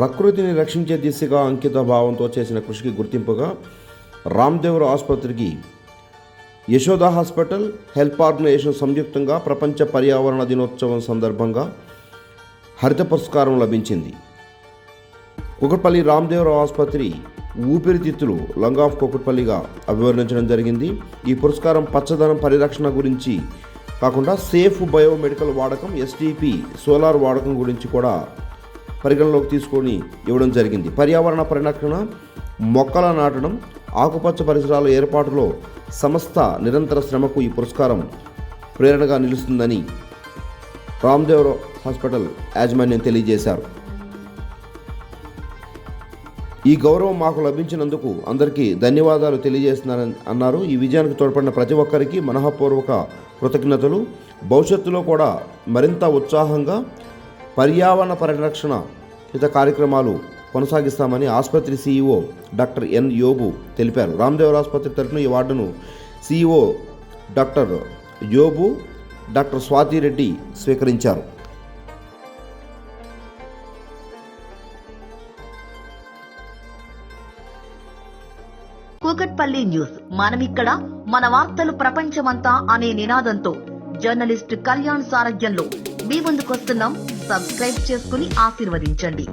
ప్రకృతిని రక్షించే దిశగా అంకిత భావంతో చేసిన కృషికి గుర్తింపుగా రామ్దేవర్ ఆసుపత్రికి యశోద హాస్పిటల్ హెల్ప్ ఆర్గనైజేషన్ సంయుక్తంగా ప్రపంచ పర్యావరణ దినోత్సవం సందర్భంగా హరిత పురస్కారం లభించింది. కుకట్పల్లి రామ్దేవరావు ఆసుపత్రి ఊపిరితిత్తులు లంగ్ ఆఫ్ కుకట్పల్లిగా అభివర్ణించడం జరిగింది. ఈ పురస్కారం పచ్చదనం పరిరక్షణ గురించి కాకుండా సేఫ్ బయోమెడికల్ వాడకం ఎస్టీపీ సోలార్ వాడకం గురించి కూడా పరిగణలోకి తీసుకొని ఇవ్వడం జరిగింది. పర్యావరణ పరిరక్షణ మొక్కల నాటడం ఆకుపచ్చ పరిసరాల ఏర్పాటులో సంస్థ నిరంతర శ్రమకు ఈ పురస్కారం ప్రేరణగా నిలుస్తుందని రామ్దేవ్ హాస్పిటల్ యాజమాన్యం తెలియజేశారు. ఈ గౌరవం మాకు లభించినందుకు అందరికీ ధన్యవాదాలు తెలియజేస్తున్నారని అన్నారు. ఈ విజయానికి తోడ్పడిన ప్రతి ఒక్కరికి మనఃపూర్వక కృతజ్ఞతలు. భవిష్యత్తులో కూడా మరింత ఉత్సాహంగా పర్యావరణ పరిరక్షణ హిత కార్యక్రమాలు కొనసాగిస్తామని ఆసుపత్రి సీఈఓ డాక్టర్ ఎన్ యోబు తెలిపారు. రామ్దేవ్ ఆసుపత్రి తరఫున ఈ వార్డును CEO doctor Yobu doctor Swathi Reddy స్వీకరించారు. కూకట్పల్లి న్యూస్. మనమిక్కడ మన వార్తలు ప్రపంచమంతా అనే నినాదంతో జర్నలిస్ట్ కళ్యాణ్ సారథ్యంలో మీ ముందుకొస్తున్నాం. సబ్స్క్రైబ్ చేసుకుని ఆశీర్వదించండి.